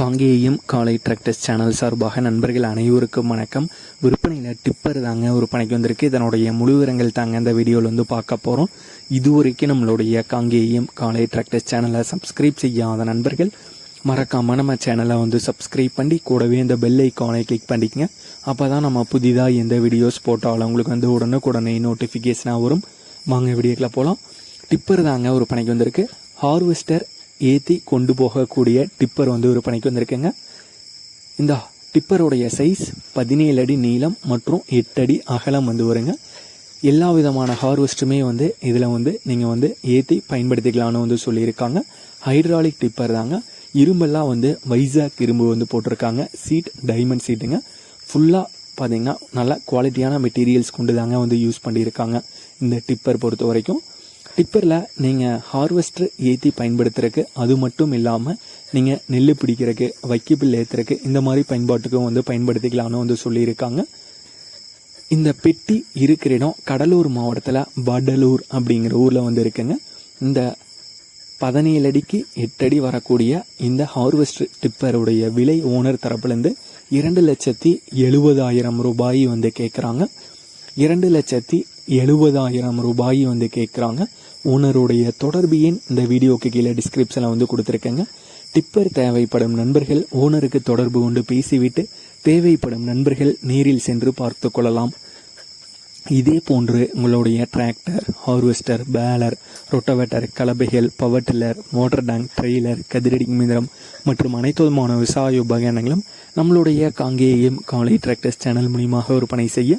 காங்கேயம் காலை tractors channel சார்பாக நண்பர்கள் அனைவருக்கும் வணக்கம். விற்பனையில் டிப்பர் தாங்க ஒரு பணிக்கு வந்திருக்கு. இதனுடைய முழு விவரங்கள் தாங்க இந்த வீடியோவில் வந்து பார்க்க போகிறோம் இதுவரைக்கும் நம்மளுடைய காங்கேயம் காலை டிராக்டர்ஸ் சேனலை சப்ஸ்கிரைப் செய்யாத நண்பர்கள் மறக்காம நம்ம சேனலை வந்து சப்ஸ்கிரைப் பண்ணி கூடவே இந்த பெல் ஐக்கானை கிளிக் பண்ணிக்கங்க. அப்போ தான் நம்ம புதிதாக எந்த வீடியோஸ் போட்டாலும் உங்களுக்கு வந்து உடனுக்குடனே நோட்டிஃபிகேஷனாக வரும். வாங்க வீடியோக்கில் போகலாம் டிப்பர் தாங்க ஒரு பணிக்கு வந்திருக்கு. ஹார்வெஸ்டர் ஏற்றி கொண்டு போகக்கூடிய டிப்பர் வந்து ஒரு பணிக்கு வந்திருக்குங்க. இந்த டிப்பருடைய சைஸ் பதினேழு அடி நீளம் மற்றும் எட்டு அடி அகலம் வந்து வருங்க. எல்லா விதமான ஹார்வெஸ்ட்டுமே வந்து இதில் வந்து நீங்கள் வந்து ஏற்றி பயன்படுத்திக்கலாம்னு வந்து சொல்லியிருக்காங்க. ஹைட்ராலிக் டிப்பர் தாங்க. இரும்பெல்லாம் வந்து வைசாக் இரும்பு வந்து போட்டிருக்காங்க. சீட் டைமண்ட் சீட்டுங்க ஃபுல்லாக பார்த்தீங்கன்னா நல்ல குவாலிட்டியான மெட்டீரியல்ஸ் கொண்டு தாங்க வந்து யூஸ் பண்ணியிருக்காங்க. இந்த டிப்பர் பொறுத்த வரைக்கும் டிப்பரில் நீங்கள் ஹார்வெஸ்டர் ஏற்றி பயன்படுத்துறதுக்கு அது மட்டும் இல்லாமல் நீங்கள் நெல் பிடிக்கிறதுக்கு வைக்கப்பில் ஏற்றுறதுக்கு இந்த மாதிரி பயன்பாட்டுக்கும் வந்து பயன்படுத்திக்கலாம்னு வந்து சொல்லியிருக்காங்க. இந்த பெட்டி இருக்கிற இடம் கடலூர் மாவட்டத்தில் வடலூர் அப்படிங்கிற ஊரில் வந்து இருக்குங்க. இந்த பதினேழு அடிக்கு எட்டடி வரக்கூடிய இந்த ஹார்வெஸ்டர் டிப்பருடைய விலை ஓனர் தரப்புலேருந்து இரண்டு லட்சத்தி எழுபதாயிரம் ரூபாய் வந்து கேட்குறாங்க இரண்டு லட்சத்தி எழுபதாயிரம் ரூபாய் வந்து கேட்குறாங்க ஓனருடைய தொடர்பு எண் இந்த வீடியோக்கு கீழே டிஸ்கிரிப்ஷனில் வந்து கொடுத்துருக்கேங்க. டிப்பர் தேவைப்படும் நண்பர்கள் ஓனருக்கு தொடர்பு கொண்டு பேசிவிட்டு தேவைப்படும் நண்பர்கள் நேரில் சென்று பார்த்து கொள்ளலாம். இதே போன்று உங்களுடைய tractor harvester baler rotavator கலபைகள் power tiller motor tank trailer கதிரடி மிந்திரம் மற்றும் அனைத்து விதமான விவசாய உபகரணங்களும் நம்மளுடைய காங்கேயம் காலை டிராக்டர்ஸ் சேனல் மூலியமாக விற்பனை செய்ய